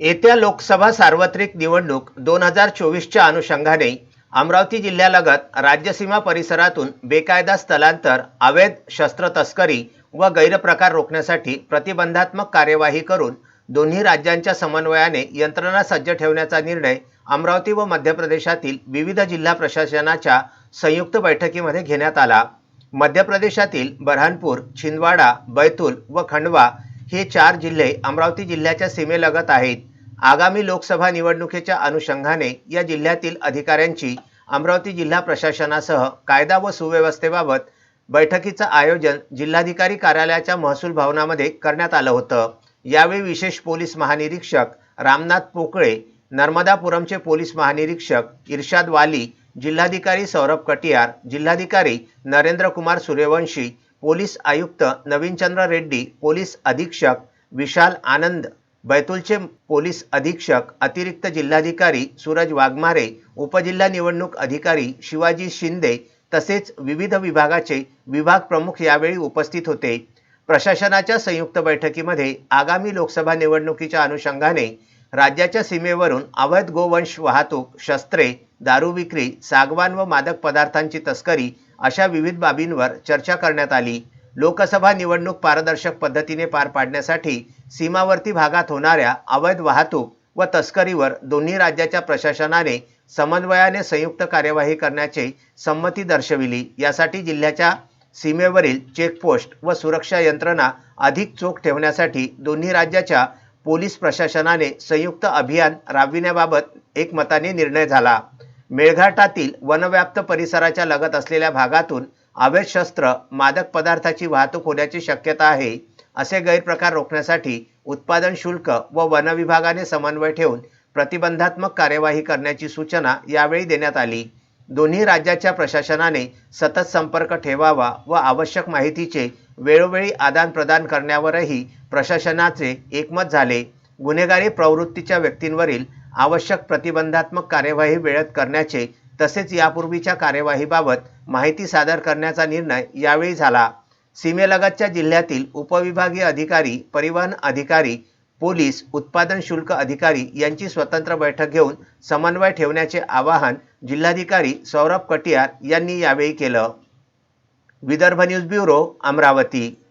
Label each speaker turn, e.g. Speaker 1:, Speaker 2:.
Speaker 1: येत्या लोकसभा सार्वत्रिक निवडणूक दोन हजार चोवीसच्या अनुषंगाने अमरावती जिल्ह्यालगत राज्यसीमा परिसरातून बेकायदा स्थलांतर अवैध शस्त्र तस्करी व गैरप्रकार रोखण्यासाठी प्रतिबंधात्मक कार्यवाही करून दोन्ही राज्यांच्या समन्वयाने यंत्रणा सज्ज ठेवण्याचा निर्णय अमरावती व मध्य प्रदेशातील विविध जिल्हा प्रशासनाच्या संयुक्त बैठकीमध्ये घेण्यात आला. मध्य प्रदेशातील बऱ्हाणपूर छिंदवाडा बैतूल व खंडवा हे चार जिल्हे अमरावती जिल्ह्याच्या सीमेलगत आहेत. आगामी लोकसभा निवडणुकीच्या अनुषंगाने या जिल्ह्यातील अधिकाऱ्यांची अमरावती जिल्हा प्रशासनासह कायदा व सुव्यवस्थेबाबत बैठकीचं आयोजन जिल्हाधिकारी कार्यालयाच्या महसूल भवनामध्ये करण्यात आलं होतं. यावेळी विशेष पोलीस महानिरीक्षक रामनाथ पोकळे नर्मदापुरमचे पोलीस महानिरीक्षक इर्शाद वाली जिल्हाधिकारी सौरभ कटियार जिल्हाधिकारी नरेंद्र कुमार सूर्यवंशी पोलीस आयुक्त नवीनचंद्र रेड्डी पोलीस अधीक्षक विशाल आनंद बैतूलचे पोलीस अधीक्षक अतिरिक्त जिल्हाधिकारी सूरज वाघमारे उपजिल्हा निवडणूक अधिकारी शिवाजी शिंदे तसेच विविध विभागाचे विभाग प्रमुख यावेळी उपस्थित होते. प्रशासनाच्या संयुक्त बैठकीमध्ये आगामी लोकसभा निवडणुकीच्या अनुषंगाने राज्याच्या सीमेवरून अवैध गोवंश वाहतूक शस्त्रे दारू विक्री सागवान व मादक पदार्थांची तस्करी अशा विविध बाबींवर चर्चा करण्यात आली. लोकसभा निवडणूक पारदर्शक पद्धतीने पार पाडण्यासाठी सीमावर्ती भागात होणाऱ्या अवैध वाहतूक व तस्करीवर दोन्ही राज्याच्या प्रशासनाने समन्वयाने संयुक्त कार्यवाही करण्याचे संमती दर्शविली. यासाठी जिल्ह्याच्या सीमेवरील चेकपोस्ट व सुरक्षा यंत्रणा अधिक चोख ठेवण्यासाठी दोन्ही राज्याच्या पोलीस प्रशासनाने संयुक्त अभियान राबविण्याबाबत एकमताने निर्णय झाला. मेळघाटातील वनव्याप्त परिसराच्या लगत असलेल्या भागातून अवैध शस्त्र मादक पदार्थाची वाहतूक होण्याची शक्यता आहे असे गैरप्रकार रोखण्यासाठी उत्पादन शुल्क व वन विभागाने समन्वय ठेवून प्रतिबंधात्मक कार्यवाही करण्याची सूचना यावेळी देण्यात आली. दोन्ही राज्याच्या प्रशासनाने सतत संपर्क ठेवावा व आवश्यक माहितीचे वेळोवेळी आदान प्रदान करण्यावरही प्रशासनाचे एकमत झाले. गुन्हेगारी प्रवृत्तीच्या व्यक्तींवरील आवश्यक प्रतिबंधात्मक कार्यवाही वेळेत करण्याचे तसेच यापूर्वीच्या कार्यवाहीबाबत माहिती सादर करण्याचा निर्णय यावेळी झाला. सीमेलगतच्या जिल्ह्यातील उपविभागीय अधिकारी परिवहन अधिकारी पोलीस उत्पादन शुल्क अधिकारी यांची स्वतंत्र बैठक घेऊन समन्वय ठेवण्याचे आवाहन जिल्हाधिकारी सौरभ कटियार यांनी यावेळी केलं. Vidarbha news bureau Amravati.